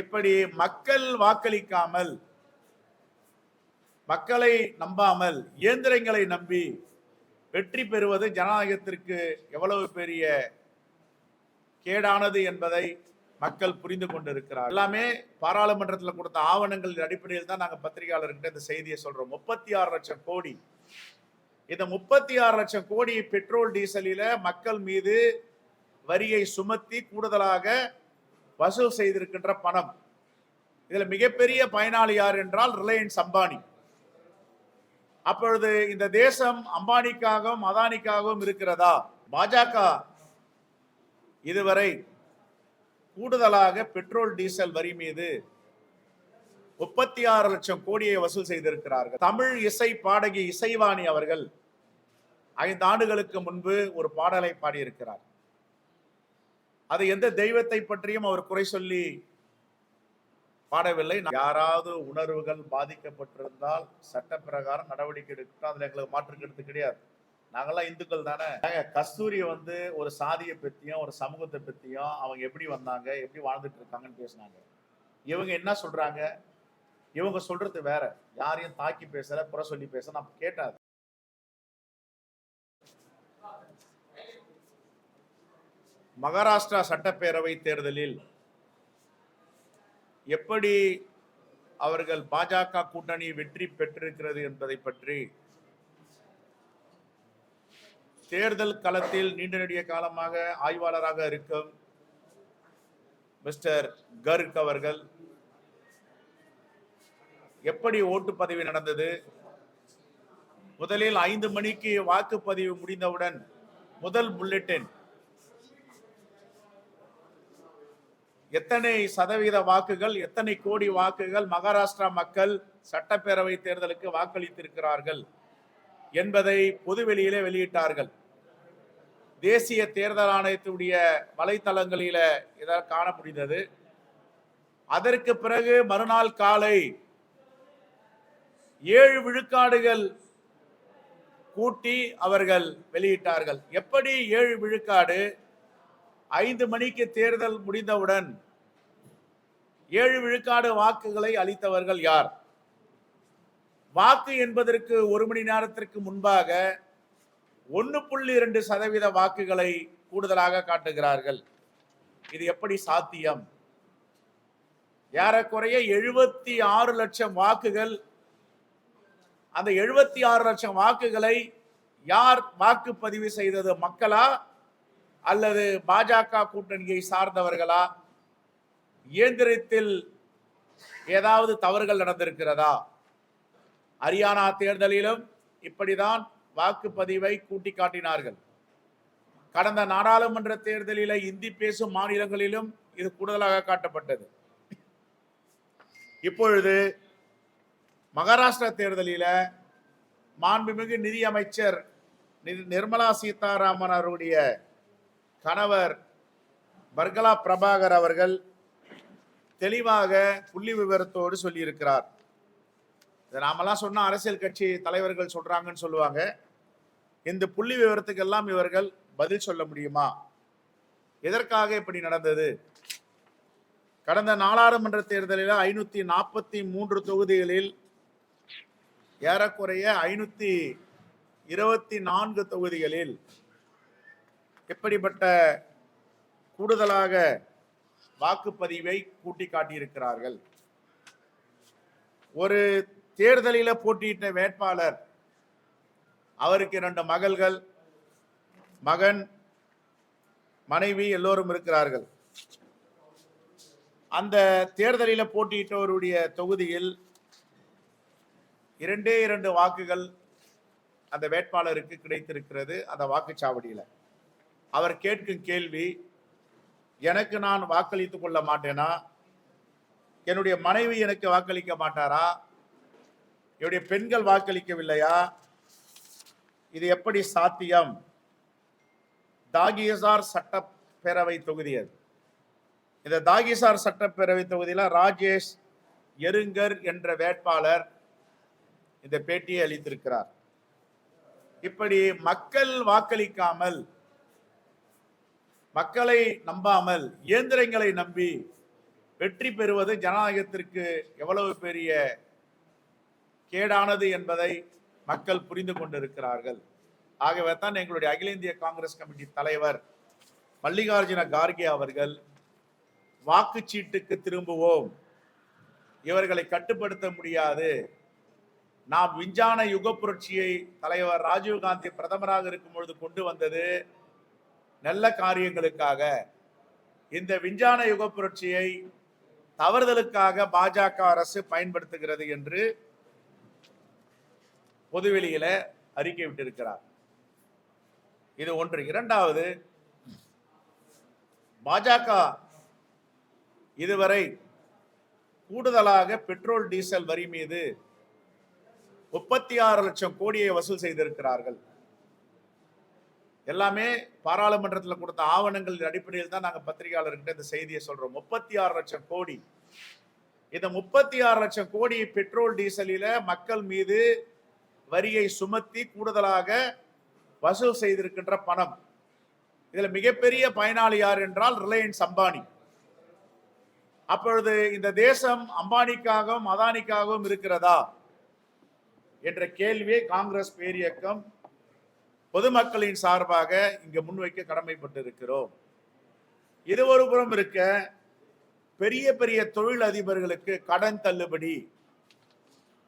இப்படி மக்கள் வாக்களிக்காமல் மக்களை நம்பாமல் இயந்திரங்களை நம்பி வெற்றி பெறுவது ஜனநாயகத்திற்கு எவ்வளவு பெரிய கேடானது என்பதை மக்கள் புரிந்து கொண்டிருக்கிறார் எல்லாமே பாராளுமன்றத்தில் கொடுத்த ஆவணங்களின் அடிப்படையில் தான் நாங்கள் பத்திரிகையாளர்கிட்ட இந்த செய்தியை சொல்றோம். முப்பத்தி ஆறு லட்சம் கோடி. இந்த முப்பத்தி ஆறு லட்சம் கோடி பெட்ரோல் டீசலில மக்கள் மீது வரியை சுமத்தி கூடுதலாக வசூல் செய்திருக்கின்ற பணம். இதில் மிகப்பெரிய பயனாளி யார் என்றால் ரிலையன்ஸ் அம்பானி. அப்பொழுது இந்த தேசம் அம்பானிக்காகவும் அதானிக்காகவும் இருக்கிறதா? பாஜக இதுவரை கூடுதலாக பெட்ரோல் டீசல் வரி மீது முப்பத்தி ஆறு லட்சம் கோடியை வசூல் செய்திருக்கிறார்கள். தமிழ் இசை பாடகி இசைவாணி அவர்கள் ஐந்து ஆண்டுகளுக்கு முன்பு ஒரு பாடலை பாடியிருக்கிறார். அது எந்த தெய்வத்தை பற்றியும் அவர் குறை சொல்லி பாடவில்லை. யாராவது உணர்வுகள் பாதிக்கப்பட்டிருந்தால் சட்ட பிரகாரம் நடவடிக்கை எடுக்கட்டும். அதுல எங்களுக்கு மாற்று கருத்து கிடையாது. நாங்கெல்லாம் இந்துக்கள் தானே. கஸ்தூரி வந்து ஒரு சாதியை பத்தியும் ஒரு சமூகத்தை பத்தியும் அவங்க எப்படி வந்தாங்க எப்படி வாழ்ந்துட்டு இருக்காங்கன்னு பேசினாங்க. இவங்க என்ன சொல்றாங்க? இவங்க சொல்றது வேற. யாரையும் தாக்கி பேசல குறை சொல்லி பேச நான் கேட்டாது மகாராஷ்டிரா சட்டப்பேரவை தேர்தலில் எப்படி அவர்கள் பாஜக கூட்டணி வெற்றி பெற்றிருக்கிறது என்பதை பற்றி தேர்தல் களத்தில் நீண்ட நெடிய காலமாக ஆய்வாளராக இருக்கும் மிஸ்டர் கர்க் அவர்கள் எப்படி ஓட்டுப்பதிவு நடந்தது? முதலில் ஐந்து மணிக்கு வாக்குப்பதிவு முடிந்தவுடன் முதல் புல்லட்டின் எத்தனை சதவீத வாக்குகள் எத்தனை கோடி வாக்குகள் மகாராஷ்டிரா மக்கள் சட்டப்பேரவை தேர்தலுக்கு வாக்களித்திருக்கிறார்கள் என்பதை பொதுவெளியிலே வெளியிட்டார்கள். தேசிய தேர்தல் ஆணையத்துடைய வலைத்தளங்களில இதை காண முடிந்தது. அதற்கு பிறகு மறுநாள் காலை ஏழு விழுக்காடுகள் கூட்டி அவர்கள் வெளியிட்டார்கள். எப்படி ஏழு விழுக்காடு? ஐந்து மணிக்கு தேர்தல் முடிந்தவுடன் ஏழு விழுக்காடு வாக்குகளை அளித்தவர்கள் யார்? வாக்கு என்பதற்கு ஒரு மணி நேரத்திற்கு முன்பாக ஒன்னு புள்ளி இரண்டு சதவீத வாக்குகளை கூடுதலாக காட்டுகிறார்கள். இது எப்படி சாத்தியம்? ஏறக்குறைய எழுபத்தி ஆறு லட்சம் வாக்குகள் அந்த எழுபத்தி ஆறு லட்சம் வாக்குகளை யார் வாக்குப்பதிவு செய்தது மக்களா அல்லது பாஜக கூட்டணியை சார்ந்தவர்களா? இயந்திரத்தில் ஏதாவது தவறுகள் நடந்திருக்கிறதா? ஹரியானா தேர்தலிலும் இப்படிதான் வாக்குப்பதிவை கூட்டி காட்டினார்கள் கடந்த நாடாளுமன்ற தேர்தலில் இந்தி பேசும் மாநிலங்களிலும் இது கூடுதலாக காட்டப்பட்டது. இப்பொழுது மகாராஷ்டிரா தேர்தலில் மாண்புமிகு நிதியமைச்சர் நி- நிர்மலா சீதாராமன் அவருடைய கணவர் பர்கலா பிரபாகர் அவர்கள் தெளிவாக புள்ளி விவரத்தோடு சொல்லியிருக்கிறார். இதை நாமெல்லாம் சொன்ன அரசியல் கட்சி தலைவர்கள் சொல்றாங்கன்னு சொல்லுவாங்க. இந்த புள்ளி விவரத்துக்கெல்லாம் இவர்கள் பதில் சொல்ல முடியுமா? எதற்காக இப்படி நடந்தது? கடந்த நாடாளுமன்ற தேர்தலில் ஐநூத்தி நாற்பத்தி மூன்று தொகுதிகளில் ஏறக்குறைய ஐநூத்தி இருபத்தி நான்கு தொகுதிகளில் எப்படிப்பட்ட கூடுதலாக வாக்குப்பதிவை கூட்டி காட்டியிருக்கிறார்கள் ஒரு தேர்தலில் போட்டியிட்ட வேட்பாளர் அவருக்கு இரண்டு மகள்கள் மகன் மனைவி எல்லோரும் இருக்கிறார்கள். அந்த தேர்தலில் போட்டியிட்டவருடைய தொகுதியில் இரண்டே இரண்டு வாக்குகள் அந்த வேட்பாளருக்கு கிடைத்திருக்கிறது. அந்த வாக்குச்சாவடியில். அவர் கேட்கும் கேள்வி எனக்கு நான் வாக்களித்துக் கொள்ள மாட்டேனா? என்னுடைய மனைவி எனக்கு வாக்களிக்க மாட்டாரா? என்னுடைய பெண்கள் வாக்களிக்கவில்லையா? இது எப்படி சாத்தியம்? தாகியசார் சட்டப்பேரவை தொகுதி அது. இந்த தாகிசார் சட்டப்பேரவை தொகுதியில் ராஜேஷ் எருங்கர் என்ற வேட்பாளர் இந்த பேட்டியை அளித்திருக்கிறார். இப்படி மக்கள் வாக்களிக்காமல் மக்களை நம்பாமல் இயந்திரங்களை நம்பி வெற்றி பெறுவது ஜனநாயகத்திற்கு எவ்வளவு பெரிய கேடானது என்பதை மக்கள் புரிந்து கொண்டிருக்கிறார்கள். ஆகவே தான் எங்களுடைய அகில இந்திய காங்கிரஸ் கமிட்டி தலைவர் மல்லிகார்ஜுன கார்கே அவர்கள் வாக்குச்சீட்டுக்கு திரும்புவோம். இவர்களை கட்டுப்படுத்த முடியாது. நாம் விஞ்ஞான யுக புரட்சியை தலைவர் ராஜீவ்காந்தி பிரதமராக இருக்கும் பொழுது கொண்டு வந்தது நல்ல காரியங்களுக்காக இந்த விஞ்ஞான யுக புரட்சியை தவறுதலுக்காக பாஜக அரசு பயன்படுத்துகிறது என்று பொதுவெளியில அறிக்கை விட்டிருக்கிறார். இது ஒன்று. இரண்டாவது பாஜக இதுவரை கூடுதலாக பெட்ரோல் டீசல் வரி மீது முப்பத்தி ஆறு லட்சம் கோடியை வசூல் செய்திருக்கிறார்கள். எல்லாமே பாராளுமன்றத்தில் கொடுத்த ஆவணங்களின் அடிப்படையில் தான் நாங்கள் பத்திரிகையாளர்கிட்ட இந்த செய்தியை சொல்றோம். முப்பத்தி ஆறு லட்சம் கோடி. இந்த முப்பத்தி ஆறு லட்சம் கோடி பெட்ரோல் டீசலில மக்கள் மீது வரியை சுமத்தி கூடுதலாக வசூல் செய்திருக்கின்ற பணம். இதில் மிகப்பெரிய பயனாளி யார் என்றால் ரிலையன்ஸ் அம்பானி. அப்பொழுது இந்த தேசம் அம்பானிக்காகவும் அதானிக்காகவும் இருக்கிறதா? என்ற கேள்வியை காங்கிரஸ் பேரியக்கம் பொதுமக்களின் சார்பாக இங்க முன்வைக்க கடமைப்பட்டிருக்கிறோம். இது ஒரு புறம் இருக்க பெரிய பெரிய தொழில் அதிபர்களுக்கு கடன் தள்ளுபடி.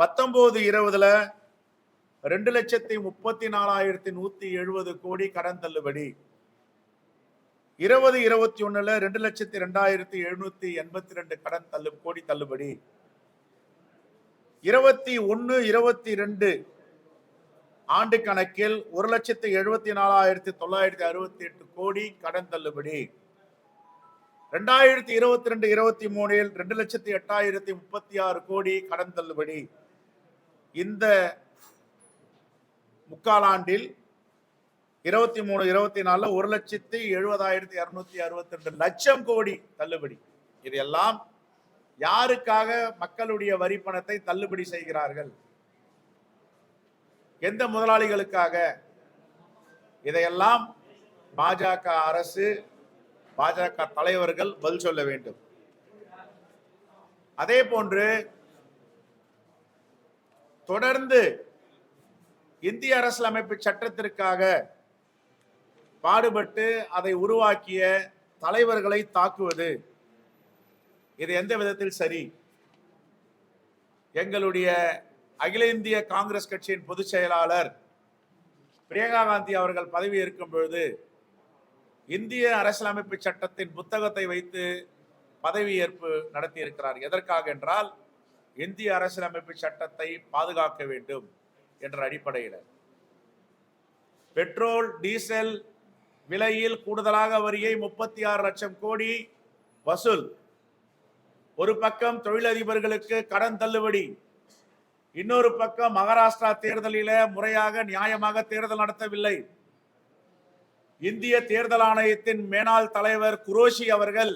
பத்தொன்பது இருபதுல ரெண்டு லட்சத்தி முப்பத்தி நாலாயிரத்தி நூத்தி எழுபது கோடி கடன் தள்ளுபடி. இருபது இருபத்தி ஒண்ணுல ரெண்டு லட்சத்தி ரெண்டாயிரத்தி எழுநூத்தி எண்பத்தி ரெண்டு கடன் தள்ளு கோடி தள்ளுபடி. இருபத்தி ஒன்னு இருபத்தி ரெண்டு ஆண்டு கணக்கில் ஒரு லட்சத்தி எழுபத்தி நாலாயிரத்தி தொள்ளாயிரத்தி அறுபத்தி எட்டு கோடி கடன் தள்ளுபடி. ரெண்டாயிரத்தி இருபத்தி ரெண்டு இருபத்தி மூணில் ரெண்டு லட்சத்தி எட்டாயிரத்தி முப்பத்தி ஆறு கோடி கடன் தள்ளுபடி. இந்த முக்காலாண்டில் இருபத்தி மூணு இருபத்தி நாலுல ஒரு லட்சத்தி எழுபதாயிரத்தி இருநூத்தி அறுபத்தி ரெண்டு லட்சம் கோடி தள்ளுபடி. இது எல்லாம் யாருக்காக மக்களுடைய வரி பணத்தை தள்ளுபடி செய்கிறார்கள்? எந்த முதலாளிகளுக்காக? இதையெல்லாம் பாஜக அரசு பாஜக தலைவர்கள் பதில் சொல்ல வேண்டும். அதே போன்று தொடர்ந்து இந்திய அரசியலமைப்பு சட்டத்திற்காக பாடுபட்டு அதை உருவாக்கிய தலைவர்களை தாக்குவது இது எந்த விதத்தில் சரி? எங்களுடைய அகில இந்திய காங்கிரஸ் கட்சியின் பொதுச் செயலாளர் பிரியங்கா காந்தி அவர்கள் பதவி இருக்கும் பொழுது இந்திய அரசியலமைப்பு சட்டத்தின் புத்தகத்தை வைத்து பதவியேற்பு நடத்தி இருக்கிறார் எதற்காக என்றால் இந்திய அரசியலமைப்பு சட்டத்தை பாதுகாக்க வேண்டும் என்ற அடிப்படையில். பெட்ரோல் டீசல் விலையில் கூடுதலாக வரியை முப்பத்தி ஆறு லட்சம் கோடி வசூல். ஒரு பக்கம் தொழிலதிபர்களுக்கு கடன் தள்ளுபடி இன்னொரு பக்கம் மகாராஷ்டிரா தேர்தலில முறையாக நியாயமாக தேர்தல் நடத்தவில்லை. இந்திய தேர்தல் ஆணையத்தின் மேனாள் தலைவர் குரோஷி அவர்கள்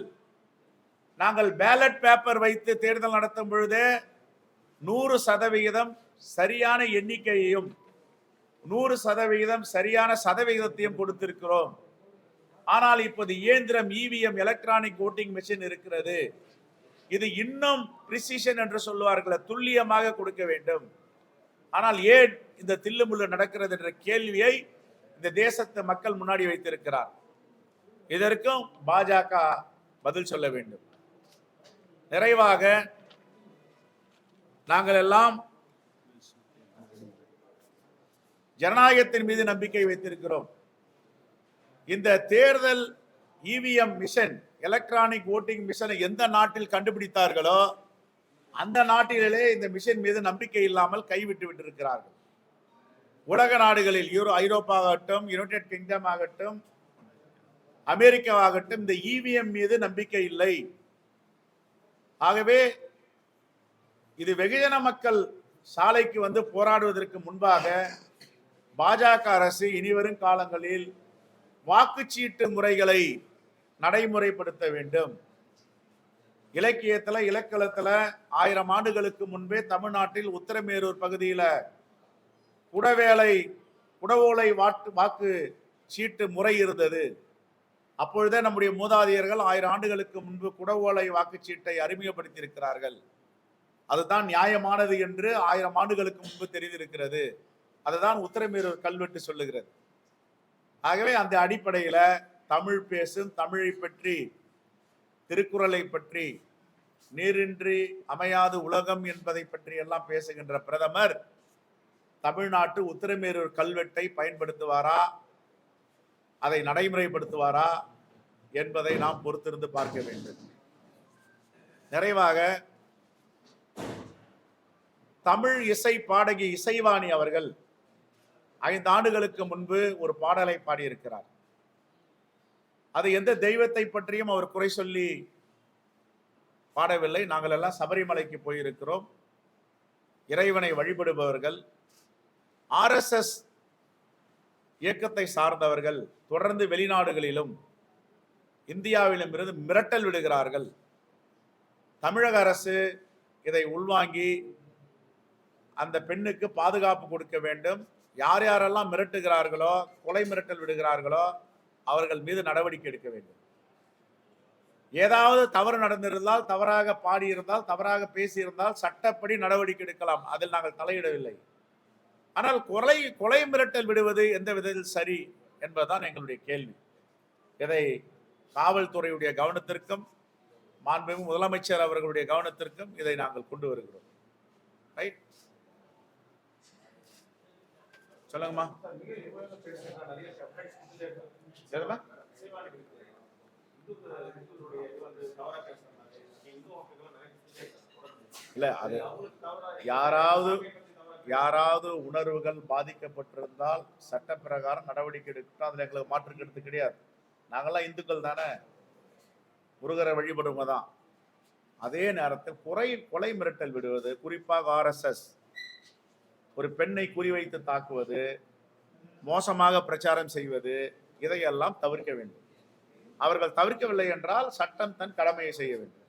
நாங்கள் பேலட் பேப்பர் வைத்து தேர்தல் நடத்தும் பொழுது நூறு சதவிகிதம் சரியான எண்ணிக்கையையும் நூறு சதவிகிதம் சரியான சதவிகிதத்தையும் கொடுத்திருக்கிறோம். ஆனால் இப்போது இயந்திரம் இவிஎம் எலக்ட்ரானிக் ஓட்டிங் மெஷின் இருக்கிறது. இது இன்னும் பிரிசிஷன் என்று சொல்லுவார்கள் துல்லியமாக கொடுக்க வேண்டும். ஆனால் ஏன் இந்த தில்லுமுள்ளு நடக்கிறது என்ற கேள்வியை இந்த தேசத்து மக்கள் முன்னாடி வைத்திருக்கிறார். இதற்கும் பாஜக பதில் சொல்ல வேண்டும். நிறைவாக நாங்கள் எல்லாம் ஜனநாயகத்தின் மீது நம்பிக்கை வைத்திருக்கிறோம். இந்த தேர்தல் இவிஎம் மிஷன் எலக்ட்ரானிக் ஓட்டிங் மிஷனை எந்த நாட்டில் கண்டுபிடித்தார்களோ அந்த நாட்டிலே இந்த மிஷின் மீது நம்பிக்கை இல்லாமல் கைவிட்டு விட்டிருக்கிறார்கள். உலக நாடுகளில் யூரோ ஐரோப்பா ஆகட்டும் யுனைடெட் கிங்டம் ஆகட்டும் அமெரிக்காவாகட்டும் இந்த இவிஎம் மீது நம்பிக்கை இல்லை. ஆகவே இது வெகுஜன மக்கள் சாலைக்கு வந்து போராடுவதற்கு முன்பாக பாஜக அரசு இனிவரும் காலங்களில் வாக்குச்சீட்டு முறைகளை நடைமுறைப்படுத்த வேண்டும். இலக்கியத்துல இலக்கணத்துல ஆயிரம் ஆண்டுகளுக்கு முன்பே தமிழ்நாட்டில் உத்தரமேரூர் பகுதியில குடவேலை குடவோலை வாக்கு வாக்கு சீட்டு முறை இருந்தது. அப்பொழுதே நம்முடைய மூதாதையர்கள் ஆயிரம் ஆண்டுகளுக்கு முன்பு குடவோலை வாக்குச்சீட்டை அறிமுகப்படுத்தியிருக்கிறார்கள். அதுதான் நியாயமானது என்று ஆயிரம் ஆண்டுகளுக்கு முன்பு தெரிந்திருக்கிறது. அதுதான் உத்தரமேரூர் கல்வெட்டு சொல்லுகிறது. ஆகவே அந்த அடிப்படையில தமிழ் பேசும் தமிழை பற்றி திருக்குறளை பற்றி நீரின்றி அமையாது உலகம் என்பதை பற்றி எல்லாம் பேசுகின்ற பிரதமர் தமிழ்நாட்டு உத்திரமேரூர் கல்வெட்டை பயன்படுத்துவாரா? அதை நடைமுறைப்படுத்துவாரா? என்பதை நாம் பொறுத்திருந்து பார்க்க வேண்டும். நிறைவாக தமிழ் இசை பாடகி இசைவாணி அவர்கள் ஐந்து ஆண்டுகளுக்கு முன்பு ஒரு பாடலை பாடியிருக்கிறார். அது எந்த தெய்வத்தை பற்றியும் அவர் குறை சொல்லி பாடவில்லை. நாங்கள் எல்லாம் சபரிமலைக்கு போயிருக்கிறோம். இறைவனை வழிபடுபவர்கள் ஆர்எஸ்எஸ் இயக்கத்தை சார்ந்தவர்கள் தொடர்ந்து வெளிநாடுகளிலும் இந்தியாவிலும் இருந்து மிரட்டல் விடுகிறார்கள். தமிழக அரசு இதை உள்வாங்கி அந்த பெண்ணுக்கு பாதுகாப்பு கொடுக்க வேண்டும். யார் யாரெல்லாம் மிரட்டுகிறார்களோ கொலை மிரட்டல் விடுகிறார்களோ அவர்கள் மீது நடவடிக்கை எடுக்க வேண்டும். ஏதாவது தவறு நடந்திருந்தால் தவறாக பாடியிருந்தால் தவறாக பேசியிருந்தால் சட்டப்படி நடவடிக்கை எடுக்கலாம். அதில் நாங்கள் தலையிடவில்லை. ஆனால் கொலை கொலை மிரட்டல் விடுவது எந்த விதத்தில் சரி என்பதுதான் எங்களுடைய கேள்வி. இதை காவல்துறையுடைய கவனத்திற்கும் மாண்புமிகு முதலமைச்சர் அவர்களுடைய கவனத்திற்கும் இதை நாங்கள் கொண்டு வருகிறோம். ரைட் சொல்லுங்கம்மா. சொல்லுமா இல்ல அது யாராவது யாராவது உணர்வுகள் பாதிக்கப்பட்டிருந்தால் சட்ட பிரகாரம் நடவடிக்கை எடுக்கட்டும் அதுல எங்களுக்கு மாற்று கருத்து கிடையாது. நாங்கெல்லாம் இந்துக்கள் தானே? முருகரை வழிபடுவங்க தான். அதே நேரத்தில் குறை கொலை மிரட்டல் விடுவது குறிப்பாக ஆர்எஸ்எஸ் ஒரு பெண்ணை குறிவைத்து தாக்குவது மோசமாக பிரச்சாரம் செய்வது இதையெல்லாம் தவிர்க்க வேண்டும். அவர்கள் தவிர்க்கவில்லை என்றால் சட்டம் தன் கடமையை செய்ய வேண்டும்.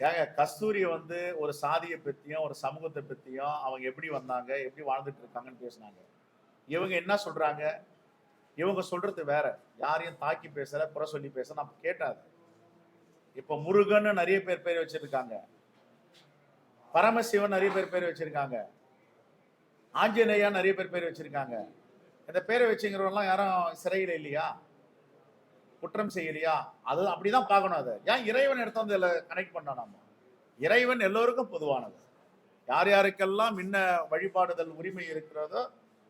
ஏங்க கஸ்தூரி வந்து ஒரு சாதியை பத்தியும் ஒரு சமூகத்தை பத்தியும் அவங்க எப்படி வந்தாங்க எப்படி வாழ்ந்துட்டு இருக்காங்கன்னு பேசுனாங்க. இவங்க என்ன சொல்றாங்க? இவங்க சொல்றது வேற. யாரையும் தாக்கி பேசல புற சொல்லி பேச நான் கேட்டாது இப்ப முருகன் நிறைய பேர் பேர் வச்சிருக்காங்க. பரமசிவன் நிறைய பேர் பேர் வச்சிருக்காங்க. ஆஞ்சநேயா நிறைய பேர் பேர் வச்சிருக்காங்க. இந்த பேரை வச்சுங்கிறவங்கலாம் யாரும் சிறையில் இல்லையா? குற்றம் செய்யலையா? அது அப்படிதான் பார்க்கணும் அதை. ஏன் இறைவன் எடுத்து வந்து இதில் கனெக்ட் பண்ணோம் நம்ம இறைவன் எல்லோருக்கும் பொதுவானது. யார் யாருக்கெல்லாம் முன்ன வழிபாடுதல் உரிமை இருக்கிறதோ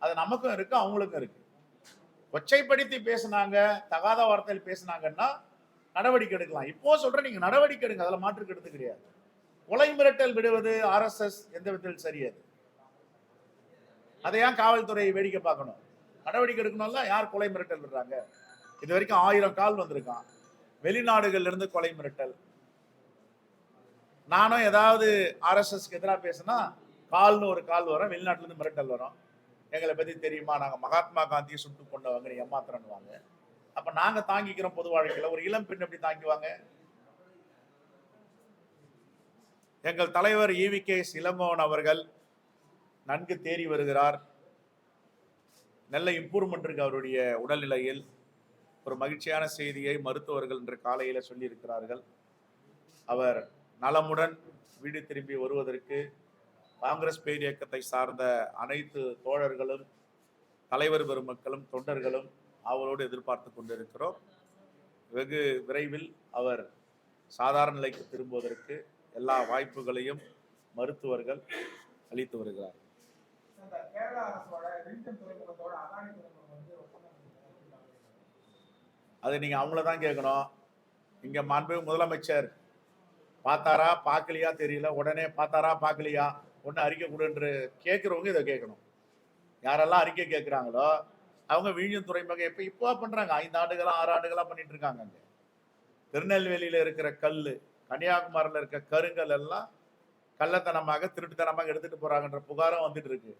அது நமக்கும் இருக்கு அவங்களுக்கும் இருக்கு. கொச்சைப்படுத்தி பேசுனாங்க தகாத வார்த்தையில் பேசுனாங்கன்னா நடவடிக்கை எடுக்கலாம். இப்போ சொல்றேன் நீங்க நடவடிக்கை எடுங்க அதில் மாற்று எடுத்து கிடையாது. கொலை மிரட்டல் விடுவது ஆர்எஸ்எஸ் எந்த விதத்தில் சரியது அதை? ஏன் காவல்துறை வேடிக்கை பார்க்கணும்? நடவடிக்கை எடுக்கணும்ல? யார் கொலை மிரட்டல் விடுறாங்க? இது வரைக்கும் ஆயிரம் கால் வந்திருக்கான். வெளிநாடுகள்ல இருந்து கொலை மிரட்டல். நானும் ஏதாவது ஆர்எஸ்எஸ்க்கு எதிராக பேசுனா கால்னு ஒரு கால் வரும் வெளிநாட்டுல இருந்து மிரட்டல் வரும். எங்களை பத்தி தெரியுமா? நாங்கள் மகாத்மா காந்தியை சுட்டு கொண்டவங்க நீ ஏமாத்துறன்னுவாங்க. அப்ப நாங்க தாங்கிக்கிறோம் பொது வாழ்க்கையில. ஒரு இளம் பெண் எப்படி தாங்குவாங்க? எங்கள் தலைவர் ஈவி கே இளங்கோவன் அவர்கள் நன்கு தேறி வருகிறார். நல்ல இம்ப்ரூவ்மெண்ட் இருக்கு அவருடைய உடல்நிலையில். ஒரு மகிழ்ச்சியான செய்தியை மருத்துவர்கள் இன்று காலையில் சொல்லியிருக்கிறார்கள். அவர் நலமுடன் வீடு திரும்பி வருவதற்கு காங்கிரஸ் பேர் இயக்கத்தை சார்ந்த அனைத்து தோழர்களும் தலைவர் பெருமக்களும் தொண்டர்களும் அவரோடு எதிர்பார்த்து கொண்டிருக்கிறோம். வெகு விரைவில் அவர் சாதாரண நிலைக்கு திரும்புவதற்கு எல்லா வாய்ப்புகளையும் மருத்துவர்கள் அளித்து வருகிறார். அது நீங்க அவங்கள தான் கேட்கணும். இங்க மாண்பு முதலமைச்சர் பார்த்தாரா பார்க்கலையா தெரியல. உடனே பார்த்தாரா பார்க்கலையா? ஒன்று அறிக்கை கொடுன்று கேட்குறவங்க இதை கேட்கணும். யாரெல்லாம் அறிக்கை கேட்குறாங்களோ அவங்க விழியும் துறைமுகம் இப்போ இப்போ பண்ணுறாங்க ஐந்து ஆண்டுகளாக ஆறு ஆண்டுகளாக பண்ணிட்டு இருக்காங்க திருநெல்வேலியில் இருக்கிற கல் கன்னியாகுமரியில் இருக்க கருங்கல் எல்லாம் கள்ளத்தனமாக திருட்டுத்தனமாக எடுத்துட்டு போறாங்கன்ற புகாரும் வந்துட்டு இருக்கு.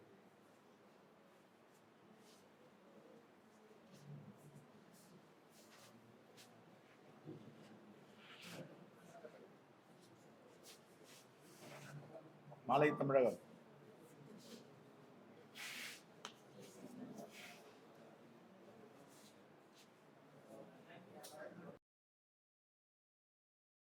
மாலை தமிழகம்.